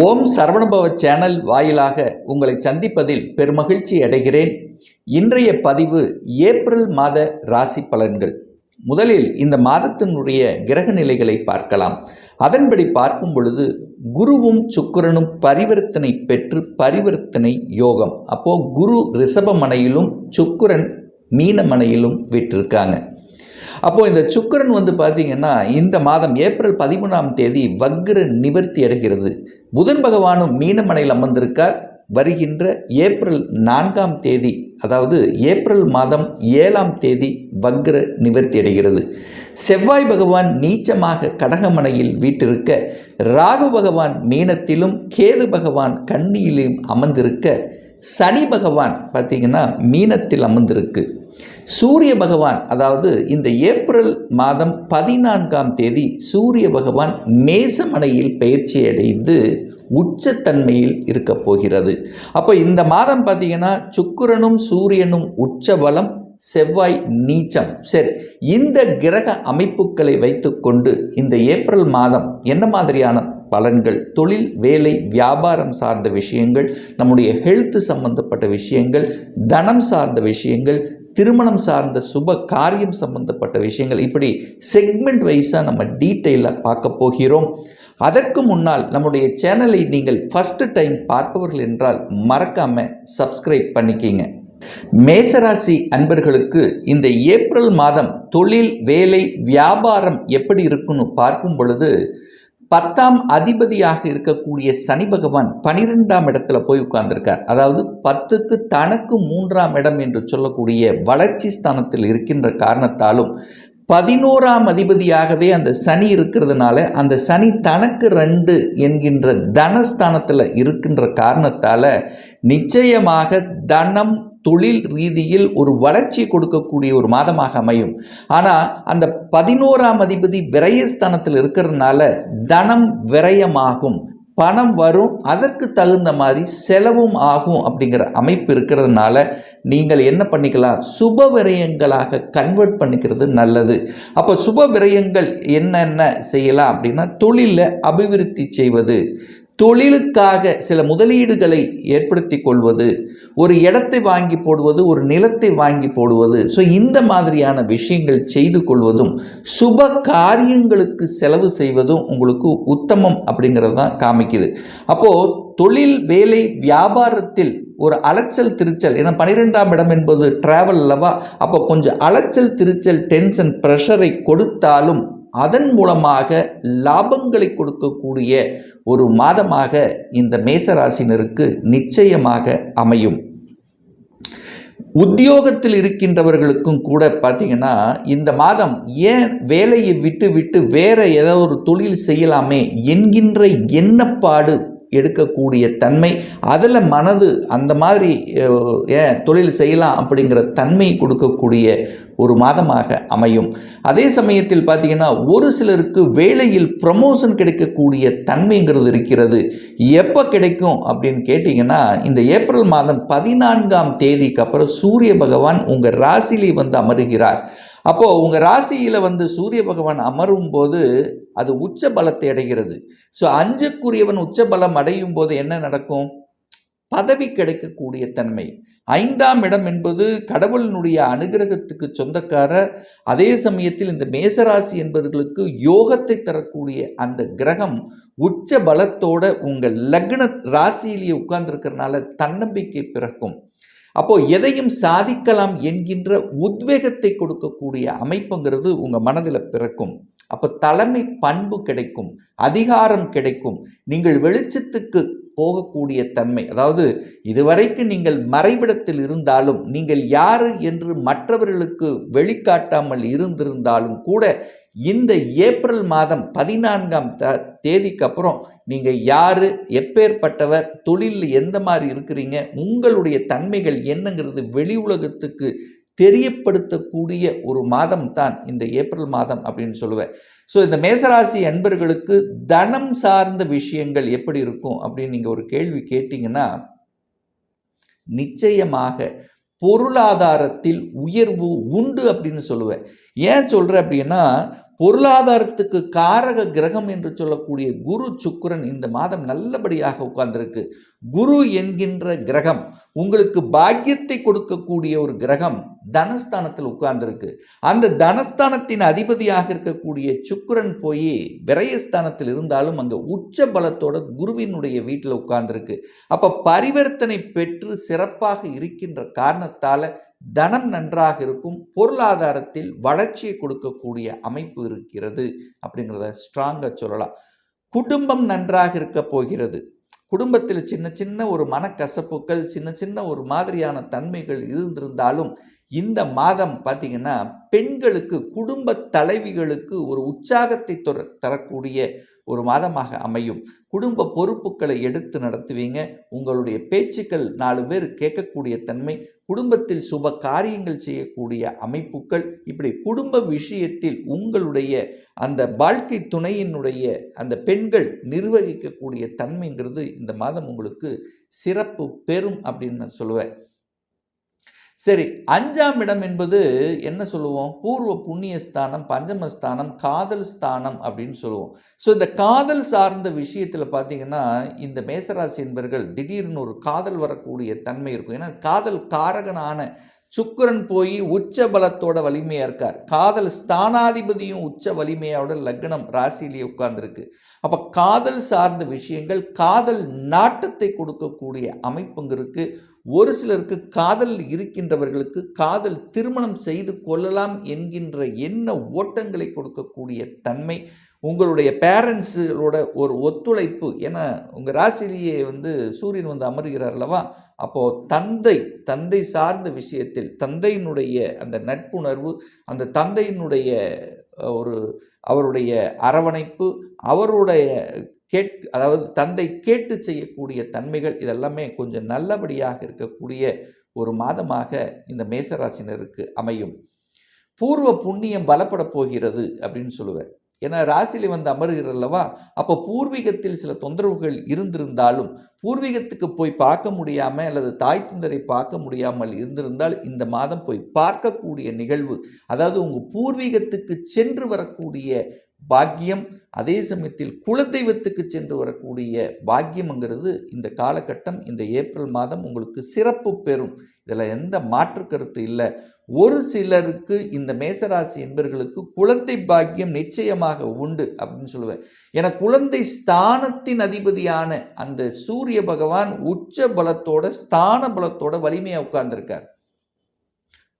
ஓம் Saravanabhava channel வாயிலாக உங்களை சந்திப்பதில் பெருமகிழ்ச்சி அடைகிறேன். இன்றைய பதிவு ஏப்ரல் மாத ராசி பலன்கள். முதலில் இந்த மாதத்தினுடைய கிரக நிலைகளை பார்க்கலாம். அதன்படி பார்க்கும் பொழுது குருவும் சுக்கரனும் பரிவர்த்தனை பெற்று பரிவர்த்தனை யோகம். அப்போது குரு ரிஷபமனையிலும் சுக்கரன் மீனமனையிலும் விட்டிருக்காங்க. அப்போது இந்த சுக்கரன் வந்து பார்த்திங்கன்னா இந்த மாதம் ஏப்ரல் பதிமூணாம் தேதி வக்ர நிவர்த்தி அடைகிறது. புதன் பகவானும் மீனமனையில் அமர்ந்திருக்கார். வருகின்ற ஏப்ரல் நான்காம் தேதி அதாவது ஏப்ரல் மாதம் ஏழாம் தேதி வக்ர நிவர்த்தி அடைகிறது. செவ்வாய் பகவான் நீச்சமாக கடகமனையில் வீட்டிருக்க ராகு பகவான் மீனத்திலும் கேது பகவான் கன்னியிலும் அமர்ந்திருக்க சனி பகவான் பார்த்தீங்கன்னா மீனத்தில் அமர்ந்திருக்கு. சூரிய பகவான் அதாவது இந்த ஏப்ரல் மாதம் பதினான்காம் தேதி சூரிய பகவான் மேசமனையில் பயிற்சி அடைந்து உச்சத்தன்மையில் இருக்க போகிறது. அப்போ இந்த மாதம் பார்த்தீங்கன்னா சுக்கிரனும் சூரியனும் உச்சபலம் செவ்வாய் நீச்சம். சரி இந்த கிரக அமைப்புகளை வைத்துக்கொண்டு இந்த ஏப்ரல் மாதம் என்ன மாதிரியான பலன்கள் தொழில் வேலை வியாபாரம் சார்ந்த விஷயங்கள் நம்முடைய ஹெல்த் சம்பந்தப்பட்ட விஷயங்கள் தனம் சார்ந்த விஷயங்கள் திருமணம் சார்ந்த சுப காரியம் சம்பந்தப்பட்ட விஷயங்கள். இப்படி செக்மெண்ட் வைஸாக நம்ம டீட்டெயிலாக பார்க்க போகிறோம். அதற்கு முன்னால் நம்முடைய சேனலை நீங்கள் ஃபஸ்ட்டு டைம் பார்ப்பவர்கள் என்றால் மறக்காமல் சப்ஸ்கிரைப் பண்ணிக்கிங்க. மேசராசி அன்பர்களுக்கு இந்த ஏப்ரல் மாதம் தொழில் வேலை வியாபாரம் எப்படி இருக்குன்னு பார்க்கும் பொழுது பத்தாம் அதிபதியாக இருக்கக்கூடிய சனி பகவான் பனிரெண்டாம் இடத்துல போய் உட்கார்ந்திருக்கார். அதாவது பத்துக்கு தனக்கு மூன்றாம் இடம் என்று சொல்லக்கூடிய வளர்ச்சி ஸ்தானத்தில் இருக்கின்ற காரணத்தாலும் பதினோராம் அதிபதியாகவே அந்த சனி இருக்கிறதுனால அந்த சனி தனக்கு ரெண்டு என்கின்ற தனஸ்தானத்தில் இருக்கின்ற காரணத்தால் நிச்சயமாக தனம் தொழில் ரீதியில் ஒரு வளர்ச்சி கொடுக்கக்கூடிய ஒரு மாதமாக அமையும். ஆனால் அந்த பதினோராம் அதிபதி விரயஸ்தானத்தில் இருக்கிறதுனால தனம் விரயமாகும். பணம் வரும் அதற்கு தகுந்த மாதிரி செலவும் ஆகும் அப்படிங்கிற அமைப்பு இருக்கிறதுனால நீங்கள் என்ன பண்ணிக்கலாம்? சுப விரயங்களாக கன்வெர்ட் பண்ணிக்கிறது நல்லது. அப்போ சுப விரயங்கள் என்னென்ன செய்யலாம் அப்படின்னா தொழிலில் அபிவிருத்தி செய்வது தொழிலுக்காக சில முதலீடுகளை ஏற்படுத்தி கொள்வது ஒரு இடத்தை வாங்கி போடுவது ஒரு நிலத்தை வாங்கி போடுவது ஸோ இந்த மாதிரியான விஷயங்கள் செய்து கொள்வதும் சுப காரியங்களுக்கு செலவு செய்வதும் உங்களுக்கு உத்தமம் அப்படிங்கிறது தான் காமிக்குது. அப்போது தொழில் வேலை வியாபாரத்தில் ஒரு அலைச்சல் திருச்சல் ஏன்னா பன்னிரெண்டாம் இடம் என்பது டிராவல் அல்லவா? அப்போ கொஞ்சம் அலைச்சல் திருச்சல் டென்ஷன் ப்ரெஷரை கொடுத்தாலும் அதன் மூலமாக லாபங்களை கொடுக்கக்கூடிய ஒரு மாதமாக இந்த மேசராசினருக்கு நிச்சயமாக அமையும். உத்தியோகத்தில் இருக்கின்றவர்களுக்கும் கூட பார்த்தீங்கன்னா இந்த மாதம் ஏன் வேலையை விட்டு விட்டு வேறு ஏதோ ஒரு தொழில் செய்யலாமே என்கின்ற எண்ணப்பாடு எடுக்கக்கூடிய தன்மை அதில் மனது அந்த மாதிரி ஏன் தொழில் செய்யலாம் அப்படிங்கிற தன்மை கொடுக்கக்கூடிய ஒரு மாதமாக அமையும். அதே சமயத்தில் பார்த்தீங்கன்னா ஒரு சிலருக்கு வேலையில் ப்ரமோஷன் கிடைக்கக்கூடிய தன்மைங்கிறது இருக்கிறது. எப்போ கிடைக்கும் அப்படின்னு கேட்டிங்கன்னா இந்த ஏப்ரல் மாதம் பதினான்காம் தேதிக்கு அப்புறம் சூரிய பகவான் உங்கள் ராசிலே வந்து அமருகிறார். அப்போது உங்கள் ராசியில் வந்து சூரிய பகவான் அமரும் போது அது உச்ச பலத்தை அடைகிறது. ஸோ அஞ்சுக்குரியவன் உச்ச பலம் அடையும் போது என்ன நடக்கும்? பதவி கிடைக்கக்கூடிய தன்மை. ஐந்தாம் இடம் என்பது கடவுளினுடைய அனுகிரகத்துக்கு சொந்தக்காரர். அதே சமயத்தில் இந்த மேசராசி என்பவர்களுக்கு யோகத்தை தரக்கூடிய அந்த கிரகம் உச்ச பலத்தோட உங்கள் லக்ன ராசியிலேயே உட்கார்ந்துருக்கிறதுனால தன்னம்பிக்கை பிறக்கும். அப்போ எதையும் சாதிக்கலாம் என்கின்ற உத்வேகத்தை கொடுக்கக்கூடிய அமைப்புங்கிறது உங்கள் மனதில் பிறக்கும். அப்போ தலைமை பண்பு கிடைக்கும் அதிகாரம் கிடைக்கும். நீங்கள் வெளிச்சத்துக்கு போகக்கூடிய தன்மை அதாவது இதுவரைக்கும் நீங்கள் மறைவிடத்தில் இருந்தாலும் நீங்கள் யார் என்று மற்றவர்களுக்கு வெளிக்காட்டாமல் இருந்திருந்தாலும் கூட இந்த ஏப்ரல் மாதம் பதினான்காம் த தேதிக்கு அப்புறம் நீங்கள் யார் எப்பேற்பட்டவர் தொழிலில் எந்த மாதிரி இருக்கிறீங்க உங்களுடைய தன்மைகள் என்னங்கிறது வெளி உலகத்துக்கு தெரியப்படுத்தக்கூடிய ஒரு மாதம் தான் இந்த ஏப்ரல் மாதம் அப்படின்னு சொல்லுவேன். ஸோ இந்த மேசராசி அன்பர்களுக்கு தனம் சார்ந்த விஷயங்கள் எப்படி இருக்கும் அப்படின்னு நீங்கள் ஒரு கேள்வி கேட்டிங்கன்னா நிச்சயமாக பொருளாதாரத்தில் உயர்வு உண்டு அப்படின்னு சொல்லுவேன். ஏன் சொல்கிறேன் அப்படின்னா பொருளாதாரத்துக்கு காரக கிரகம் என்று சொல்லக்கூடிய குரு சுக்கரன் இந்த மாதம் நல்லபடியாக உட்கார்ந்திருக்கு. குரு என்கின்ற கிரகம் உங்களுக்கு பாக்கியத்தை கொடுக்கக்கூடிய ஒரு கிரகம் தனஸ்தானத்தில் உட்கார்ந்திருக்கு. அந்த தனஸ்தானத்தின் அதிபதியாக இருக்கக்கூடிய சுக்கரன் போய் விரயஸ்தானத்தில் இருந்தாலும் அங்கே உச்ச பலத்தோட குருவினுடைய வீட்டில் உட்கார்ந்திருக்கு. அப்போ பரிவர்த்தனை பெற்று சிறப்பாக இருக்கின்ற காரணத்தால் தனம் நன்றாக இருக்கும் பொருளாதாரத்தில் வளர்ச்சியை கொடுக்கக்கூடிய அமைப்பு இருக்கிறது அப்படிங்கிறத ஸ்ட்ராங்காக சொல்லலாம். குடும்பம் நன்றாக இருக்க போகிறது. குடும்பத்தில் சின்ன சின்ன ஒரு மனக்கசப்புகள் சின்ன சின்ன ஒரு மாதிரியான தன்மைகள் இருந்திருந்தாலும் இந்த மாதம் பார்த்தீங்கன்னா பெண்களுக்கு குடும்ப தலைவிகளுக்கு ஒரு உற்சாகத்தை தொர தரக்கூடிய ஒரு மாதமாக அமையும். குடும்ப பொறுப்புகளை எடுத்து நடத்துவீங்க. உங்களுடைய பேச்சுக்கள் நாலு பேர் கேட்கக்கூடிய தன்மை குடும்பத்தில் சுப காரியங்கள் செய்யக்கூடிய அமைப்புகள் இப்படி குடும்ப விஷயத்தில் உங்களுடைய அந்த வாழ்க்கை துணையினுடைய அந்த பெண்கள் நிர்வகிக்கக்கூடிய தன்மைங்கிறது இந்த மாதம் உங்களுக்கு சிறப்பு பெறும் அப்படின்னு நான் சொல்லுவேன். சரி அஞ்சாம் இடம் என்பது என்ன சொல்லுவோம்? பூர்வ புண்ணிய ஸ்தானம் பஞ்சமஸ்தானம் காதல் ஸ்தானம் அப்படின்னு சொல்லுவோம். ஸோ இந்த காதல் சார்ந்த விஷயத்தில் பார்த்தீங்கன்னா இந்த மேசராசி என்பர்கள் திடீர்னு ஒரு காதல் வரக்கூடிய தன்மை இருக்கும். ஏன்னா காதல் காரகனான சுக்கிரன் போய் உச்ச பலத்தோட வலிமையாக இருக்கார். காதல் ஸ்தானாதிபதியும் உச்ச வலிமையோட லக்னம் ராசியிலேயே உட்கார்ந்துருக்கு. அப்போ காதல் சார்ந்த விஷயங்கள் காதல் நாட்டத்தை கொடுக்கக்கூடிய அமைப்புங்க ஒரு சிலருக்கு காதல் இருக்கின்றவர்களுக்கு காதல் திருமணம் செய்து கொள்ளலாம் என்கின்ற என்ன ஓட்டங்களை கொடுக்கக்கூடிய தன்மை உங்களுடைய பேரண்ட்ஸுகளோட ஒரு ஒத்துழைப்பு. ஏன்னா உங்கள் ராசிலேயே வந்து சூரியன் வந்து அமர்கிறார் அல்லவா? அப்போது தந்தை தந்தை சார்ந்த விஷயத்தில் தந்தையினுடைய அந்த நட்புணர்வு அந்த தந்தையினுடைய ஒரு அவருடைய அரவணைப்பு அவருடைய கேட் அதாவது தந்தை கேட்டு செய்யக்கூடிய தன்மைகள் இதெல்லாமே கொஞ்சம் நல்லபடியாக இருக்கக்கூடிய ஒரு மாதமாக இந்த மேசராசினருக்கு அமையும். பூர்வ புண்ணியம் பலப்பட போகிறது அப்படின்னு சொல்லுவேன். ஏன்னா ராசியில் வந்து அமருகிறல்லவா அப்போ பூர்வீகத்தில் சில தொந்தரவுகள் இருந்திருந்தாலும் பூர்வீகத்துக்கு போய் பார்க்க முடியாமல் அல்லது தாய் தந்தரை பார்க்க முடியாமல் இருந்திருந்தால் இந்த மாதம் போய் பார்க்கக்கூடிய நிகழ்வு அதாவது உங்கள் பூர்வீகத்துக்கு சென்று வரக்கூடிய பாக்கியம். அதே சமயத்தில் குலதெய்வத்துக்கு சென்று வரக்கூடிய பாக்கியம்ங்கிறது இந்த காலகட்டம் இந்த ஏப்ரல் மாதம் உங்களுக்கு சிறப்பு பெறும். இதில் எந்த மாற்று கருத்து இல்லை. ஒரு சிலருக்கு இந்த மேசராசி என்பர்களுக்கு குழந்தை பாக்கியம் நிச்சயமாக உண்டு அப்படின்னு சொல்லுவேன். ஏன்னா குழந்தை ஸ்தானத்தின் அதிபதியான அந்த சூரிய பகவான் உச்ச பலத்தோட ஸ்தான பலத்தோட வலிமையாக உட்கார்ந்துருக்கார்.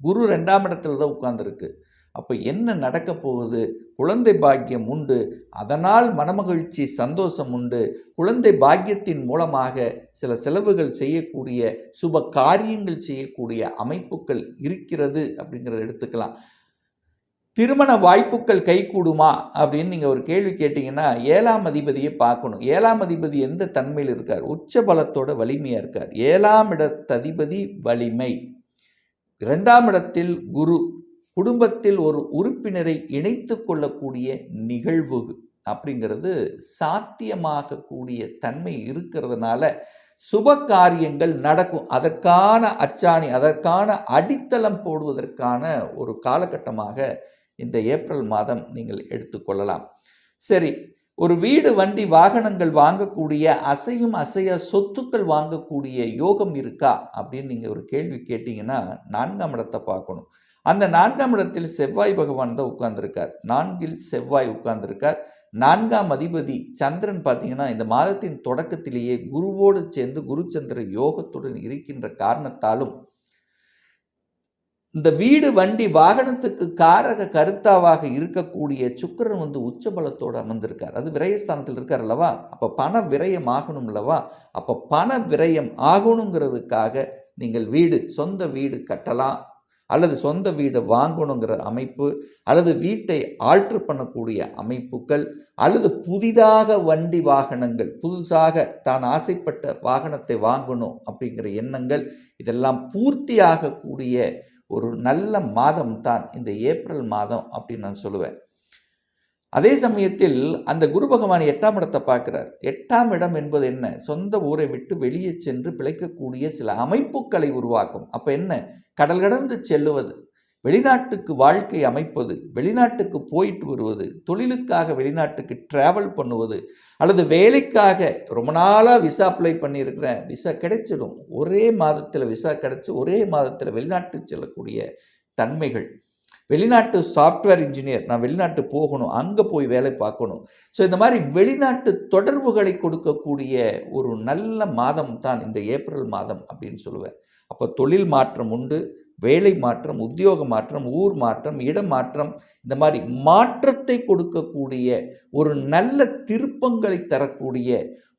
குரு ரெண்டாம் இடத்துல தான் உட்கார்ந்துருக்கு. அப்போ என்ன நடக்க போகுது? குழந்தை பாக்கியம் உண்டு. அதனால் மனமகிழ்ச்சி சந்தோஷம் உண்டு. குழந்தை பாக்கியத்தின் மூலமாக சில செலவுகள் செய்யக்கூடிய சுப காரியங்கள் செய்யக்கூடிய அமைப்புகள் இருக்கிறது அப்படிங்கிறத எடுத்துக்கலாம். திருமண வாய்ப்புகள் கைகூடுமா அப்படின்னு நீங்கள் ஒரு கேள்வி கேட்டிங்கன்னா ஏழாம் அதிபதியை பார்க்கணும். ஏழாம் அதிபதி எந்த தன்மையில் இருக்கார்? உச்ச பலத்தோட வலிமையாக இருக்கார். ஏழாம் இடத்ததிபதி வலிமை. இரண்டாம் இடத்தில் குரு குடும்பத்தில் ஒரு உறுப்பினரை இணைத்து கொள்ளக்கூடிய நிகழ்வு அப்படிங்கிறது சாத்தியமாகக்கூடிய தன்மை இருக்கிறதுனால சுப காரியங்கள் நடக்கும். அதற்கான அச்சாணி அதற்கான அடித்தளம் போடுவதற்கான ஒரு காலகட்டமாக இந்த ஏப்ரல் மாதம் நீங்கள் எடுத்துக்கொள்ளலாம் சரி ஒரு வீடு வண்டி வாகனங்கள் வாங்கக்கூடிய அசையும் அசைய சொத்துக்கள் வாங்கக்கூடிய யோகம் இருக்கா அப்படின்னு நீங்கள் ஒரு கேள்வி கேட்டிங்கன்னா நான்காம் இடத்தை பார்க்கணும். அந்த நான்காம் இடத்தில் செவ்வாய் பகவான் தான் உட்கார்ந்துருக்கார். நான்கில் செவ்வாய் உட்கார்ந்திருக்கார். நான்காம் அதிபதி சந்திரன் பார்த்தீங்கன்னா இந்த மாதத்தின் தொடக்கத்திலேயே குருவோடு சேர்ந்து குருச்சந்திர யோகத்துடன் இருக்கின்ற காரணத்தாலும் இந்த வீடு வண்டி வாகனத்துக்கு காரக கருத்தாவாக இருக்கக்கூடிய சுக்கிரன் வந்து உச்சபலத்தோடு அமர்ந்திருக்கார். அது விரயஸ்தானத்தில் இருக்கார் அல்லவா? அப்போ பண விரயம் ஆகணும் அல்லவா? அப்போ பண விரயம் ஆகணுங்கிறதுக்காக நீங்கள் வீடு சொந்த வீடு கட்டலாம். அல்லது சொந்த வீடு வாங்கணுங்கிற அமைப்பு அல்லது வீட்டை ஆல்ட்ரு பண்ணக்கூடிய அமைப்புகள் அல்லது புதிதாக வண்டி வாகனங்கள் புதுசாக தான் ஆசைப்பட்ட வாகனத்தை வாங்கணும் அப்படிங்கிற எண்ணங்கள் இதெல்லாம் பூர்த்தியாகக்கூடிய ஒரு நல்ல மாதம் தான் இந்த ஏப்ரல் மாதம் அப்படின்னு நான் சொல்லுவேன். அதே சமயத்தில் அந்த குரு பகவான் எட்டாம் இடத்தை பார்க்கிறார். எட்டாம் இடம் என்பது என்ன? சொந்த ஊரை விட்டு வெளியே சென்று பிழைக்கக்கூடிய சில அமைப்புகளை உருவாக்கும். அப்போ என்ன? கடல் கடந்து செல்லுவது. வெளிநாட்டுக்கு வாழ்க்கை அமைப்பது. வெளிநாட்டுக்கு போயிட்டு வருவது. தொழிலுக்காக வெளிநாட்டுக்கு டிராவல் பண்ணுவது. அல்லது வேலைக்காக. ரொம்ப நாளாக விசா அப்ளை பண்ணியிருக்கிறேன். விசா கிடைச்சிடும் ஒரே மாதத்தில் விசா கிடைச்சி ஒரே மாதத்தில் வெளிநாட்டுக்கு செல்லக்கூடிய தன்மைகள். வெளிநாட்டு சாஃப்ட்வேர் இன்ஜினியர் நான் வெளிநாட்டு போகணும் அங்கே போய் வேலை பார்க்கணும். ஸோ இந்த மாதிரி வெளிநாட்டு தொடர்புகளை கொடுக்கக்கூடிய ஒரு நல்ல மாதம் தான் இந்த ஏப்ரல் மாதம் அப்படின்னு சொல்லுவேன். அப்போ தொழில் மாற்றம் உண்டு வேலை மாற்றம் உத்தியோக மாற்றம் ஊர் மாற்றம் இடம் மாற்றம் இந்த மாதிரி மாற்றத்தை கொடுக்கக்கூடிய ஒரு நல்ல திருப்பங்களை தரக்கூடிய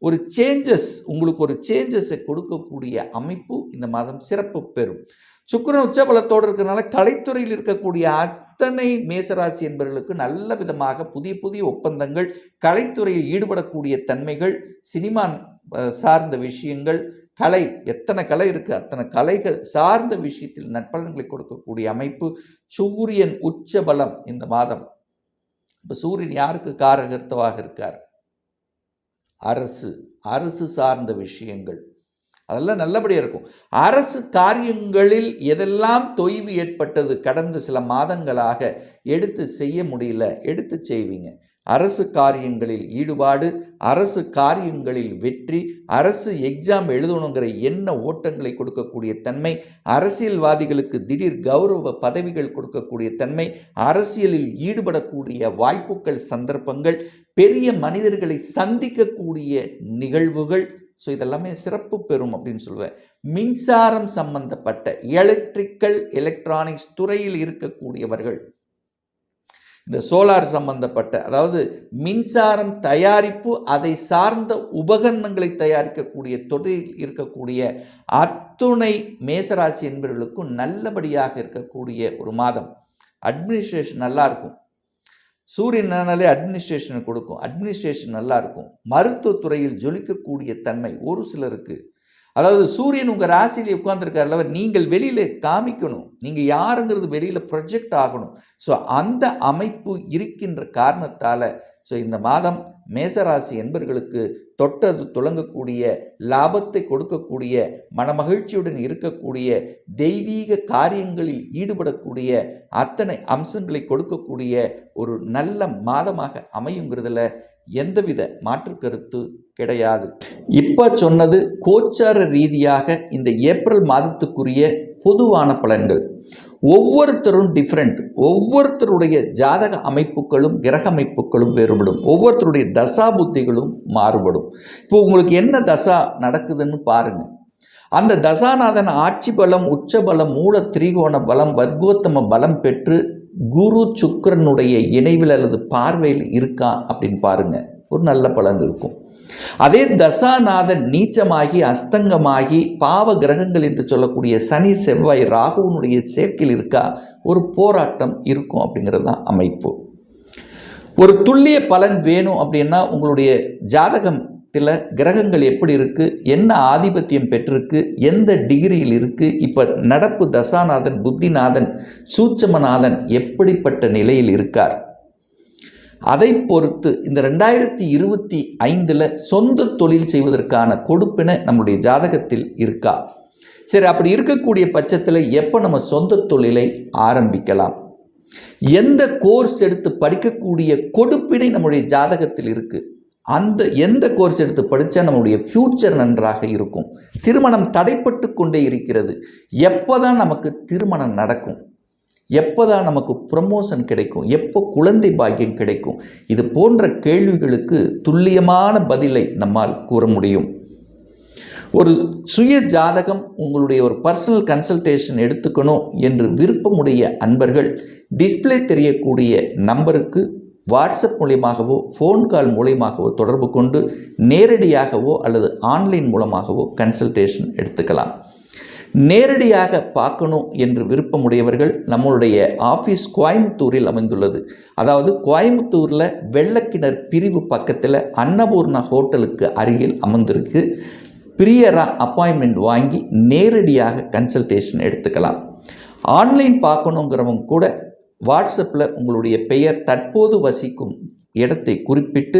ஒரு சேஞ்சஸ் உங்களுக்கு ஒரு சேஞ்சஸை கொடுக்கக்கூடிய அமைப்பு இந்த மாதம் சிறப்பு பெறும். சுக்கரன் உச்சபலத்தோடு இருக்கிறனால கலைத்துறையில் இருக்கக்கூடிய அத்தனை மேசராசி என்பவர்களுக்கு நல்ல விதமாக புதிய புதிய ஒப்பந்தங்கள் கலைத்துறையில் ஈடுபடக்கூடிய தன்மைகள் சினிமா சார்ந்த விஷயங்கள் கலை எத்தனை கலை இருக்குது அத்தனை கலைகள் சார்ந்த விஷயத்தில் நற்பலன்களை கொடுக்கக்கூடிய அமைப்பு சூரியன் உச்ச பலம் இந்த மாதம். இப்போ சூரியன் யாருக்கு காரகர்த்தவாக இருக்கார்? அரசு அரசு சார்ந்த விஷயங்கள். அதெல்லாம் நல்லபடியாக இருக்கும். அரசு காரியங்களில் எதெல்லாம் தொய்வு ஏற்பட்டது கடந்த சில மாதங்களாக எடுத்து செய்ய முடியல எடுத்து செய்வீங்க. அரசு காரியங்களில் ஈடுபாடு அரசு காரியங்களில் வெற்றி அரசு எக்ஸாம் எழுதணுங்கிற என்ன ஓட்டங்களை கொடுக்கக்கூடிய தன்மை அரசியல்வாதிகளுக்கு திடீர் கௌரவ பதவிகள் கொடுக்கக்கூடிய தன்மை அரசியலில் ஈடுபடக்கூடிய வாய்ப்புகள் சந்தர்ப்பங்கள் பெரிய மனிதர்களை சந்திக்கக்கூடிய நிகழ்வுகள். ஸோ இதெல்லாமே சிறப்பு பெறும் அப்படின்னு சொல்லுவேன். மின்சாரம் சம்பந்தப்பட்ட எலக்ட்ரிக்கல் எலக்ட்ரானிக்ஸ் துறையில் இருக்கக்கூடியவர்கள். இந்த சோலார் சம்பந்தப்பட்ட அதாவது மின்சாரம் தயாரிப்பு அதை சார்ந்த உபகரணங்களை தயாரிக்கக்கூடிய தொழில் இருக்கக்கூடிய அத்துணை மேசராசி என்பவர்களுக்கும் நல்லபடியாக இருக்கக்கூடிய ஒரு மாதம். அட்மினிஸ்ட்ரேஷன் நல்லா இருக்கும் சூரியனாலே அட்மினிஸ்ட்ரேஷன் கொடுக்கும். அட்மினிஸ்ட்ரேஷன் நல்லா இருக்கும் மருத்துவத்துறையில் ஜொலிக்கக்கூடிய தன்மை ஒரு சிலருக்கு அதாவது சூரியன் உங்கள் ராசியிலே உட்கார்ந்துருக்காருல நீங்கள் வெளியில் காமிக்கணும். நீங்கள் யாருங்கிறது வெளியில் ப்ரொஜெக்ட் ஆகணும். ஸோ அந்த அமைப்பு இருக்கின்ற காரணத்தால் ஸோ இந்த மாதம் மேசராசி என்பர்களுக்கு தொட்டது துளங்கக்கூடிய லாபத்தை கொடுக்கக்கூடிய மனமகிழ்ச்சியுடன் இருக்கக்கூடிய தெய்வீக காரியங்களில் ஈடுபடக்கூடிய அத்தனை அம்சங்களை கொடுக்கக்கூடிய ஒரு நல்ல மாதமாக அமையுங்கிறதுல எந்தவித மாற்று கருத்து கிடையாது. இப்போ சொன்னது கோச்சார ரீதியாக இந்த ஏப்ரல் மாதத்துக்குரிய பொதுவான பலன்கள். ஒவ்வொருத்தரும் டிஃப்ரெண்ட் ஒவ்வொருத்தருடைய ஜாதக அமைப்புகளும் கிரக அமைப்புகளும் வேறுபடும். ஒவ்வொருத்தருடைய தசா புத்திகளும் மாறுபடும். இப்போ உங்களுக்கு என்ன தசா நடக்குதுன்னு பாருங்கள் அந்த தசாநாதன் ஆட்சி பலம் உச்ச பலம் மூல திரிகோண பலம் வர்க்கோத்தம பலம் பெற்று குரு சுக்கரனுடைய இணைவில் அல்லது பார்வையில் இருக்கா அப்படின்னு பாருங்க. ஒரு நல்ல பலன் இருக்கும். அதே தசாநாதன் நீச்சமாகி அஸ்தங்கமாகி பாவ கிரகங்கள் என்று சொல்லக்கூடிய சனி செவ்வாய் ராகுவனுடைய சேர்க்கையில் இருக்கா? ஒரு போராட்டம் இருக்கும் அப்படிங்கிறது தான் அமைப்பு. ஒரு துல்லிய பலன் வேணும் அப்படின்னா உங்களுடைய ஜாதகம் ஜாதகத்தில் கிரகங்கள் எப்படி இருக்குது என்ன ஆதிபத்தியம் பெற்றிருக்கு? எந்த டிகிரியில் இருக்குது இப்போ நடப்பு தசாநாதன் புத்திநாதன் சூட்சமநாதன் எப்படிப்பட்ட நிலையில் இருக்கார்? அதை பொறுத்து இந்த ரெண்டாயிரத்தி இருபத்தி ஐந்தில் சொந்த தொழில் செய்வதற்கான கொடுப்பினை நம்முடைய ஜாதகத்தில் இருக்கா? சரி அப்படி இருக்கக்கூடிய பட்சத்தில் எப்போ நம்ம சொந்த தொழிலை ஆரம்பிக்கலாம்? எந்த கோர்ஸ் எடுத்து படிக்கக்கூடிய கொடுப்பினை நம்முடைய ஜாதகத்தில் இருக்குது அந்த எந்த கோர்ஸ் எடுத்து படித்தா நம்மளுடைய ஃப்யூச்சர் நன்றாக இருக்கும்? திருமணம் தடைப்பட்டு கொண்டே இருக்கிறது. எப்போ தான் நமக்கு திருமணம் நடக்கும்? எப்போ தான் நமக்கு ப்ரமோஷன் கிடைக்கும்? எப்போ குழந்தை பாக்கியம் கிடைக்கும்? இது போன்ற கேள்விகளுக்கு துல்லியமான பதிலை நம்மால் கூற முடியும். ஒரு சுய ஜாதகம் உங்களுடைய ஒரு பர்சனல் கன்சல்டேஷன் எடுத்துக்கணும் என்று விருப்பமுடைய அன்பர்கள் டிஸ்ப்ளே தெரியக்கூடிய நம்பருக்கு வாட்ஸ்அப் மூலியமாகவோ ஃபோன் கால் மூலியமாகவோ தொடர்பு கொண்டு நேரடியாகவோ அல்லது ஆன்லைன் மூலமாகவோ கன்சல்டேஷன் எடுத்துக்கலாம். நேரடியாக பார்க்கணும் என்று விருப்பமுடையவர்கள் நம்மளுடைய ஆஃபீஸ் கோயம்புத்தூரில் அமைந்துள்ளது. அதாவது கோயம்புத்தூரில் வெள்ளக்கிணர் பிரிவு பக்கத்தில் அன்னபூர்ணா ஹோட்டலுக்கு அருகில் அமர்ந்திருக்கு. பிரியராக அப்பாயின்மெண்ட் வாங்கி நேரடியாக கன்சல்டேஷன் எடுத்துக்கலாம். ஆன்லைன் பார்க்கணுங்கிறவங்க கூட வாட்ஸ்அப்பில் உங்களுடைய பெயர் தற்போது வசிக்கும் இடத்தை குறிப்பிட்டு